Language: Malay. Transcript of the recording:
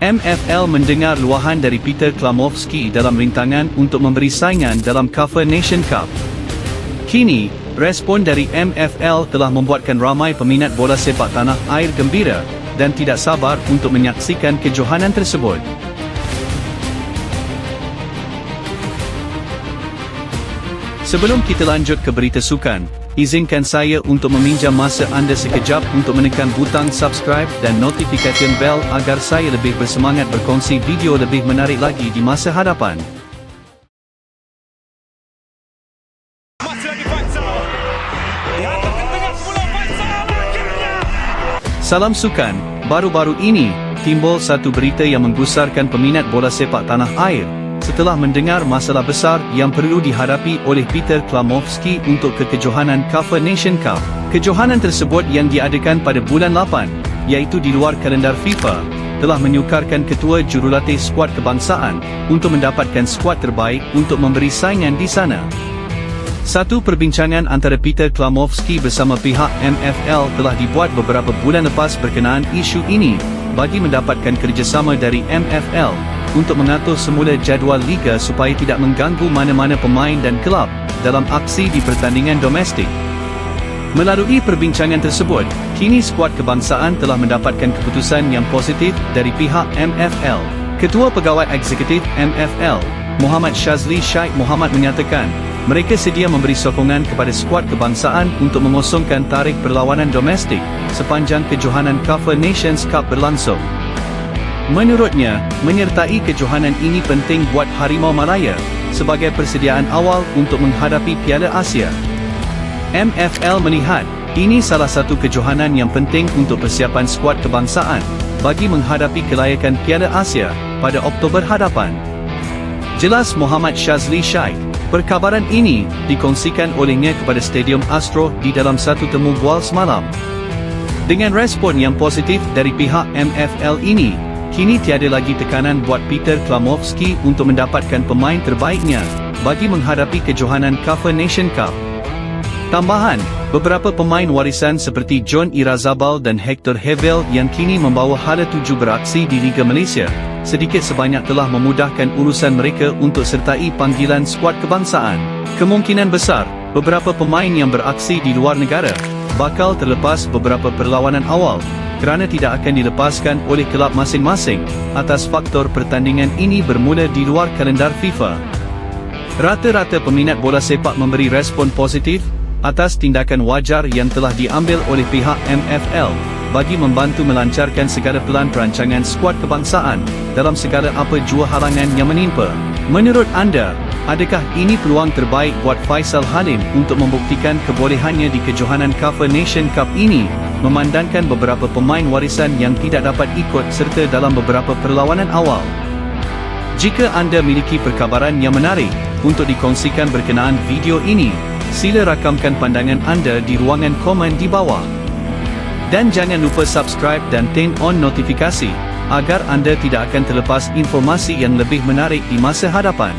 MFL mendengar luahan dari Peter Klamovski dalam rintangan untuk memberi saingan dalam Cover Nation Cup. Kini, respon dari MFL telah membuatkan ramai peminat bola sepak tanah air gembira dan tidak sabar untuk menyaksikan kejohanan tersebut. Sebelum kita lanjut ke berita sukan, izinkan saya untuk meminjam masa anda sekejap untuk menekan butang subscribe dan notification bell agar saya lebih bersemangat berkongsi video lebih menarik lagi di masa hadapan. Salam sukan, baru-baru ini, timbul satu berita yang menggusarkan peminat bola sepak tanah air, setelah mendengar masalah besar yang perlu dihadapi oleh Peter Klamovski untuk kekejohanan Cover Nation Cup. Kejohanan tersebut yang diadakan pada bulan 8, iaitu di luar kalendar FIFA, telah menyukarkan ketua jurulatih skuad kebangsaan untuk mendapatkan skuad terbaik untuk memberi saingan di sana. Satu perbincangan antara Peter Klamovski bersama pihak MFL telah dibuat beberapa bulan lepas berkenaan isu ini bagi mendapatkan kerjasama dari MFL untuk mengatur semula jadual liga supaya tidak mengganggu mana-mana pemain dan kelab dalam aksi di pertandingan domestik. Melalui perbincangan tersebut, kini skuad kebangsaan telah mendapatkan keputusan yang positif dari pihak MFL. Ketua Pegawai Eksekutif MFL, Muhammad Shazli Shaikh Muhammad menyatakan, mereka sedia memberi sokongan kepada skuad kebangsaan untuk mengosongkan tarikh perlawanan domestik sepanjang kejohanan Cover Nations Cup berlangsung. Menurutnya, menyertai kejohanan ini penting buat Harimau Malaya sebagai persediaan awal untuk menghadapi Piala Asia. MFL melihat, ini salah satu kejohanan yang penting untuk persiapan skuad kebangsaan bagi menghadapi kelayakan Piala Asia pada Oktober hadapan. Jelas Muhammad Shazli Shaikh, perkabaran ini dikongsikan olehnya kepada Stadium Astro di dalam satu temu bual semalam. Dengan respon yang positif dari pihak MFL ini, kini tiada lagi tekanan buat Peter Klamovski untuk mendapatkan pemain terbaiknya bagi menghadapi kejohanan Cover Nation Cup. Tambahan, beberapa pemain warisan seperti John Irazabal dan Hector Hevel yang kini membawa hala tuju beraksi di Liga Malaysia, sedikit sebanyak telah memudahkan urusan mereka untuk sertai panggilan skuad kebangsaan. Kemungkinan besar, beberapa pemain yang beraksi di luar negara, bakal terlepas beberapa perlawanan awal, kerana tidak akan dilepaskan oleh kelab masing-masing, atas faktor pertandingan ini bermula di luar kalendar FIFA. Rata-rata peminat bola sepak memberi respon positif atas tindakan wajar yang telah diambil oleh pihak MFL bagi membantu melancarkan segala pelan perancangan skuad kebangsaan dalam segala apa jua halangan yang menimpa. Menurut anda, adakah ini peluang terbaik buat Faisal Halim untuk membuktikan kebolehannya di kejohanan Cover Nation Cup ini memandangkan beberapa pemain warisan yang tidak dapat ikut serta dalam beberapa perlawanan awal? Jika anda miliki perkabaran yang menarik untuk dikongsikan berkenaan video ini, sila rakamkan pandangan anda di ruangan komen di bawah. Dan jangan lupa subscribe dan turn on notifikasi, agar anda tidak akan terlepas informasi yang lebih menarik di masa hadapan.